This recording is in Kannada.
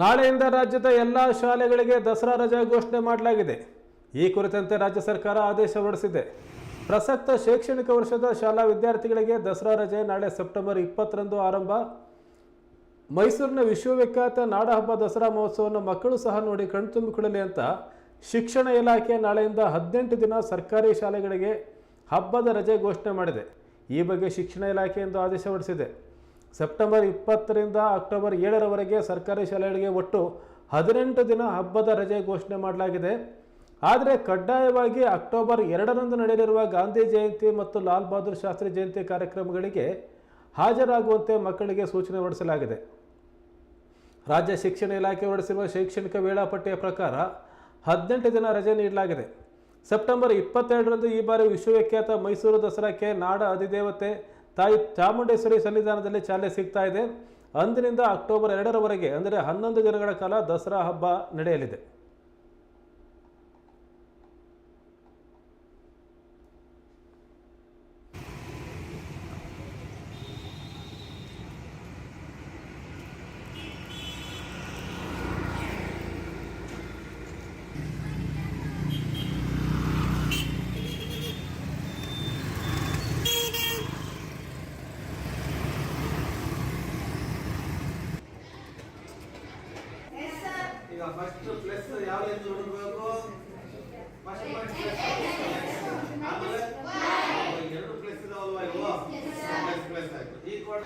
ನಾಳೆಯಿಂದ ರಾಜ್ಯದ ಎಲ್ಲ ಶಾಲೆಗಳಿಗೆ ದಸರಾ ರಜೆ ಘೋಷಣೆ ಮಾಡಲಾಗಿದೆ. ಈ ಕುರಿತಂತೆ ರಾಜ್ಯ ಸರ್ಕಾರ ಆದೇಶ ಹೊರಡಿಸಿದೆ. ಪ್ರಸಕ್ತ ಶೈಕ್ಷಣಿಕ ವರ್ಷದ ಶಾಲಾ ವಿದ್ಯಾರ್ಥಿಗಳಿಗೆ ದಸರಾ ರಜೆ ನಾಳೆ ಸೆಪ್ಟೆಂಬರ್ ಇಪ್ಪತ್ತರಂದು ಆರಂಭ. ಮೈಸೂರಿನ ವಿಶ್ವವಿಖ್ಯಾತ ನಾಡಹಬ್ಬ ದಸರಾ ಮಹೋತ್ಸವವನ್ನು ಮಕ್ಕಳು ಸಹ ನೋಡಿ ಕಣ್ತುಂಬಿಕೊಳ್ಳಲಿ ಅಂತ ಶಿಕ್ಷಣ ಇಲಾಖೆ ನಾಳೆಯಿಂದ ಹದಿನೆಂಟು ದಿನ ಸರ್ಕಾರಿ ಶಾಲೆಗಳಿಗೆ ಹಬ್ಬದ ರಜೆ ಘೋಷಣೆ ಮಾಡಿದೆ. ಈ ಬಗ್ಗೆ ಶಿಕ್ಷಣ ಇಲಾಖೆಯಿಂದ ಆದೇಶ ಹೊರಡಿಸಿದೆ. ಸೆಪ್ಟೆಂಬರ್ ಇಪ್ಪತ್ತರಿಂದ ಅಕ್ಟೋಬರ್ ಏಳರವರೆಗೆ ಸರ್ಕಾರಿ ಶಾಲೆಗಳಿಗೆ ಒಟ್ಟು ಹದಿನೆಂಟು ದಿನ ಹಬ್ಬದ ರಜೆ ಘೋಷಣೆ ಮಾಡಲಾಗಿದೆ. ಆದರೆ ಕಡ್ಡಾಯವಾಗಿ ಅಕ್ಟೋಬರ್ ಎರಡರಂದು ನಡೆಯಲಿರುವ ಗಾಂಧಿ ಜಯಂತಿ ಮತ್ತು ಲಾಲ್ ಬಹದ್ದೂರ್ ಶಾಸ್ತ್ರಿ ಜಯಂತಿ ಕಾರ್ಯಕ್ರಮಗಳಿಗೆ ಹಾಜರಾಗುವಂತೆ ಮಕ್ಕಳಿಗೆ ಸೂಚನೆ ಹೊರಡಿಸಲಾಗಿದೆ. ರಾಜ್ಯ ಶಿಕ್ಷಣ ಇಲಾಖೆ ಹೊರಡಿಸಿರುವ ಶೈಕ್ಷಣಿಕ ವೇಳಾಪಟ್ಟಿಯ ಪ್ರಕಾರ ಹದಿನೆಂಟು ದಿನ ರಜೆ ನೀಡಲಾಗಿದೆ. ಸೆಪ್ಟೆಂಬರ್ ಇಪ್ಪತ್ತೆರಡರಂದು ಈ ಬಾರಿ ವಿಶ್ವವಿಖ್ಯಾತ ಮೈಸೂರು ದಸರಾಕ್ಕೆ ನಾಡ ಅಧಿದೇವತೆ ತಾಯಿ ಚಾಮುಂಡೇಶ್ವರಿ ಸನ್ನಿಧಾನದಲ್ಲಿ ಚಾಲನೆ ಸಿಗ್ತಾ ಇದೆ. ಅಂದಿನಿಂದ ಅಕ್ಟೋಬರ್ ಎರಡರವರೆಗೆ, ಅಂದರೆ ಹನ್ನೊಂದು ದಿನಗಳ ಕಾಲ ದಸರಾ ಹಬ್ಬ ನಡೆಯಲಿದೆ. ಫಸ್ಟ್ ಪ್ಲಸ್ ಯಾವ ರೀತಿ ಹುಡುಕ್ಬೇಕು ಫಸ್ಟ್ ಪ್ಲಸ್ ಆಮೇಲೆ ಎರಡು ಪ್ಲಸ್ ಇದಾವಲ್ವಾ ಇವು? ಪ್ಲಸ್ ಪ್ಲಸ್ ಆಯ್ತು. ಈಕ್ವಲ್